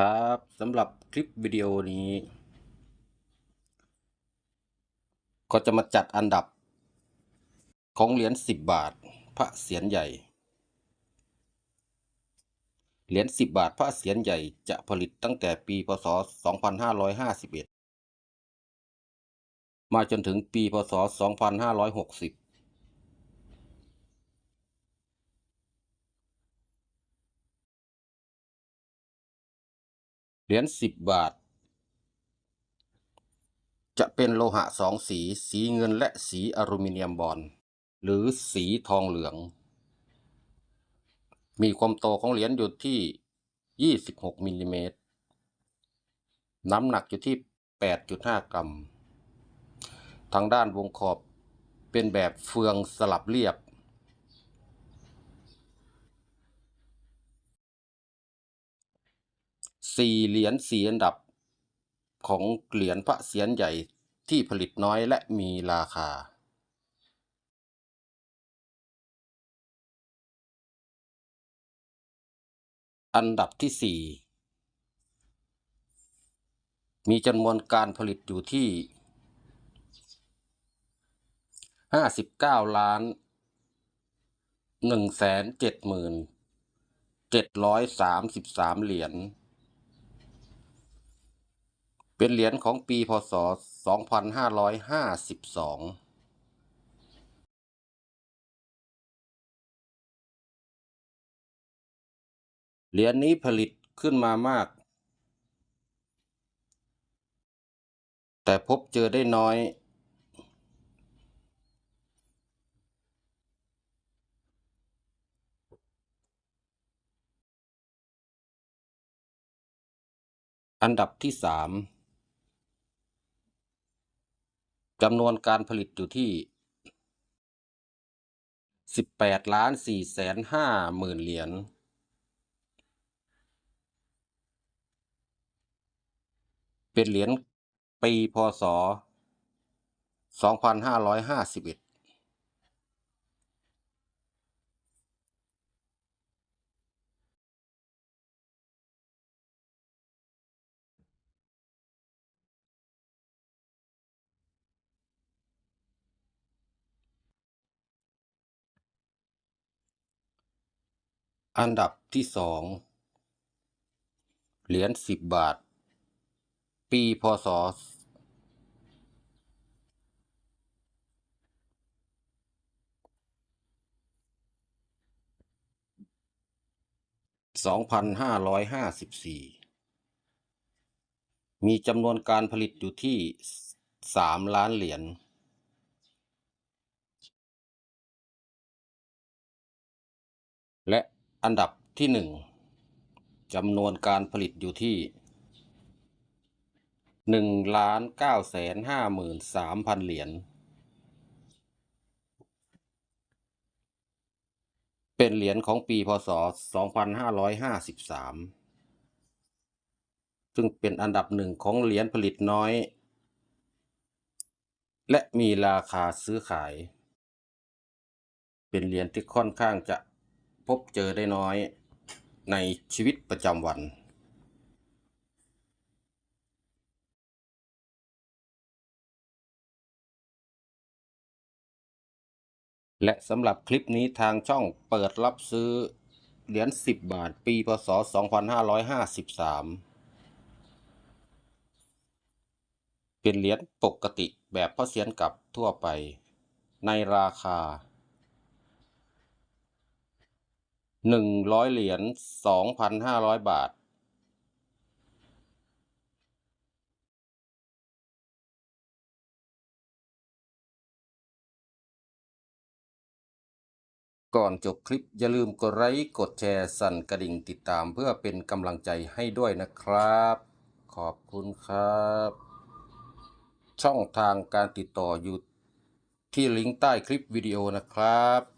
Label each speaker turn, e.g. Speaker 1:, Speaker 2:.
Speaker 1: ครับสำหรับคลิปวิดีโอนี้ ก็จะมาจัดอันดับ ของเหรียญ10 บาท พระเศียรใหญ่ เหรียญ10 บาท พระเศียรใหญ่จะผลิตตั้งแต่ปีพศ 2551 มาจนถึงปีพศ 2560 เหรียญ10บาท จะเป็นโลหะสองสี สีเงินและสีอลูมิเนียมบอนด์หรือสีทองเหลือง มีความโตของเหรียญอยู่ที่ 26มิลลิเมตร น้ำหนักอยู่ที่ 8.5 กรัม ทางด้านวงขอบเป็นแบบเฟืองสลับเรียบ สี่เหรียญสี่อันดับของเหรียญพระเศียรใหญ่ที่ผลิตน้อยและมีราคา อันดับที่สี่มีจำนวนการผลิตอยู่ที่ห้าสิบเก้าล้านหนึ่งแสนเจ็ดหมื่นเจ็ดร้อยสามสิบสามเหรียญ เป็นเหรียญของปีพศ 2552เหรียญนี้ผลิตขึ้นมามาก แต่พบเจอได้น้อย อันดับที่สาม จำนวนการผลิตอยู่ที่ 18ล้าน4แสน5หมื่นเหรียญ เป็นเหรียญปีพศ 2551 อันดับที่สองเหรียญสิบบาท ปีพศสองพันห้าร้อยห้าสิบสี่มีจำนวนการผลิตอยู่ที่สามล้านเหรียญและ อันดับที่หนึ่งจำนวนการผลิตอยู่ที่หนึ่งล้านเก้าแสนห้าหมื่นสามพันเหรียญ เป็นเหรียญของปีพศ 2553 ซึ่งเป็นอันดับหนึ่งของเหรียญผลิตน้อย และมีราคาซื้อขาย เป็นเหรียญที่ค่อนข้างจะ พบเจอได้น้อยในชีวิตประจำวัน และสำหรับคลิปนี้ทางช่องเปิดรับซื้อเหรียญ10 บาท ปีพศ 2553 เป็นเหรียญปกติแบบพ่อเสียนกับทั่วไปในราคา 100เหรียญ2,500บาท ก่อนจบคลิปอย่าลืมกดไลค์กดแชร์สั่นกระดิ่งติดตามเพื่อเป็นกำลังใจให้ด้วยนะครับ ขอบคุณครับ ช่องทางการติดต่ออยู่ที่ลิงก์ใต้คลิปวิดีโอนะครับ